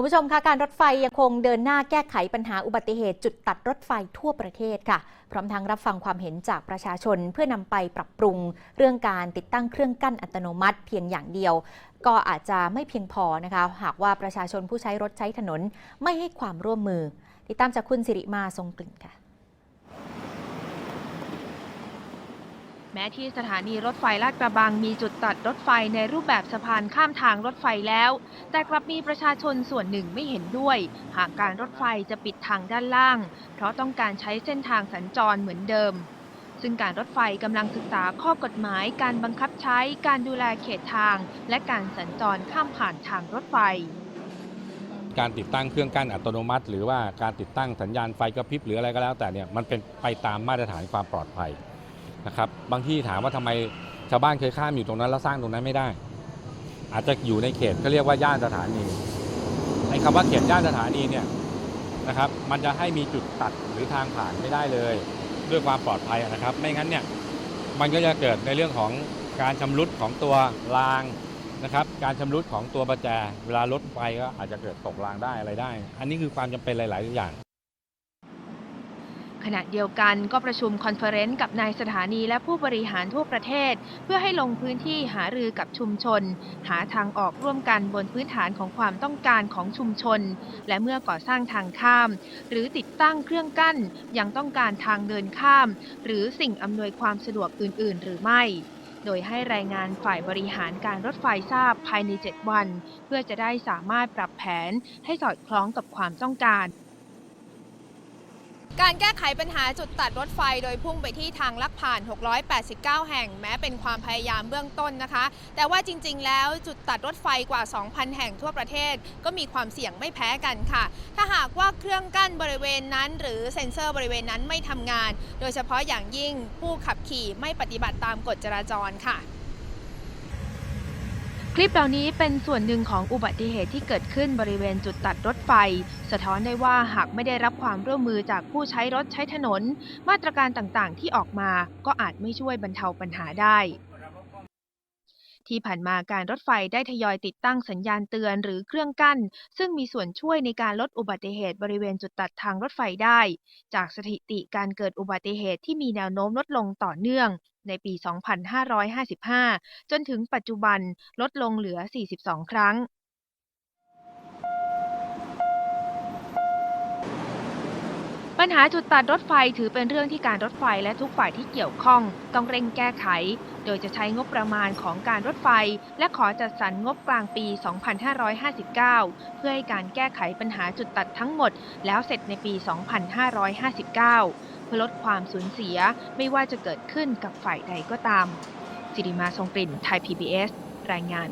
คุณผู้ชมคะการรถไฟยังคงเดินหน้าแก้ไขปัญหาอุบัติเหตุจุดตัดรถไฟทั่วประเทศค่ะ พร้อมทั้งรับฟังความเห็นจากประชาชนเพื่อนำไปปรับปรุง เรื่องการติดตั้งเครื่องกั้นอัตโนมัติเพียงอย่างเดียว ก็อาจจะไม่เพียงพอนะคะ หากว่าประชาชนผู้ใช้รถใช้ถนนไม่ให้ความร่วมมือ ติดตามจากคุณสิริมาทรงกลิ่นค่ะ แม้ที่สถานีรถไฟลาดกระบังมีจุดตัดรถไฟในรูปแบบสะพานข้ามทางรถไฟแล้ว แต่กลับมีประชาชนส่วนหนึ่งไม่เห็นด้วย หากการรถไฟจะปิดทางด้านล่าง เพราะต้องการใช้เส้นทางสัญจรเหมือนเดิม ซึ่งการรถไฟกำลังศึกษาข้อกฎหมาย การบังคับใช้ การดูแลเขตทาง และการสัญจรข้ามผ่านทางรถไฟการติดตั้งเครื่องกั้นอัตโนมัติ หรือว่าการติดตั้งสัญญาณไฟกระพริบหรืออะไรก็แล้วแต่เนี่ยมันเป็นไปตามมาตรฐานความปลอดภัย นะครับ บางที่ถามว่าทำไมชาวบ้านเคยข้ามอยู่ตรงนั้นแล้วสร้างตรงนั้นไม่ได้ อาจจะอยู่ในเขตเขาเรียกว่าย่านสถานีไอ้คำว่าเขตย่านสถานีเนี่ยนะครับ มันจะให้มีจุดตัดหรือทางผ่านไม่ได้เลย ด้วยความปลอดภัยนะครับ ไม่งั้นเนี่ยมันก็จะเกิดในเรื่องของการชำรุดของตัวรางนะครับ การชำรุดของตัวประแจ เวลารถไฟก็อาจจะเกิดตกรางได้อะไรได้ อันนี้คือความจำเป็นหลาย ๆ อย่าง ขณะเดียวกันก็ประชุมคอนเฟอเรนซ์กับนายสถานีและผู้บริหารทั่วประเทศ เพื่อให้ลงพื้นที่หารือกับชุมชน หาทางออกร่วมกันบนพื้นฐานของความต้องการของชุมชน และเมื่อก่อสร้างทางข้าม หรือติดตั้งเครื่องกั้นยังต้องการทางเดินข้าม หรือสิ่งอำนวยความสะดวกอื่น ๆ หรือไม่ โดยให้รายงานฝ่ายบริหารการรถไฟทราบภายใน 7 วัน เพื่อจะได้สามารถปรับแผนให้สอดคล้องกับความต้องการ การแก้ไขปัญหาจุดตัดรถไฟโดยพุ่งไปที่ทางลักผ่าน 689 แห่ง แม้เป็นความพยายามเบื้องต้นนะคะ แต่ว่าจริง ๆ แล้วจุดตัดรถไฟกว่า 2,000 แห่งทั่วประเทศ ก็มีความเสี่ยงไม่แพ้กันค่ะ ถ้าหากว่าเครื่องกั้นบริเวณนั้น หรือเซ็นเซอร์บริเวณนั้นไม่ทำงาน โดยเฉพาะอย่างยิ่งผู้ขับขี่ไม่ปฏิบัติตามกฎจราจรค่ะ คลิปเหล่านี้เป็นส่วนหนึ่งของอุบัติเหตุที่เกิดขึ้นบริเวณจุดตัดรถไฟ สะท้อนได้ว่าหากไม่ได้รับความร่วมมือจากผู้ใช้รถใช้ถนน มาตรการต่างๆ ที่ออกมาก็อาจไม่ช่วยบรรเทาปัญหาได้ ที่ผ่านมาการรถไฟได้ทยอยติดตั้งสัญญาณเตือนหรือเครื่องกั้น ซึ่งมีส่วนช่วยในการลดอุบัติเหตุบริเวณจุดตัดทางรถไฟได้ จากสถิติการเกิดอุบัติเหตุที่มีแนวโน้มลดลงต่อเนื่อง ในปี 2555 จนถึงปัจจุบันลดลงเหลือ 42 ครั้ง ปัญหาจุดตัดรถไฟถือเป็นเรื่องที่การรถไฟและทุกฝ่ายที่เกี่ยวข้อง ต้องเร่งแก้ไข โดยจะใช้งบประมาณของการรถไฟ และขอจัดสรรงบกลางปี 2559 เพื่อให้การแก้ไขปัญหาจุดตัดทั้งหมด แล้วเสร็จในปี 2559 เพื่อลดความสูญเสียไม่ว่าจะเกิดขึ้นกับฝ่ายใดก็ตามสิริมาทรงกลิ่นไทย PBS รายงาน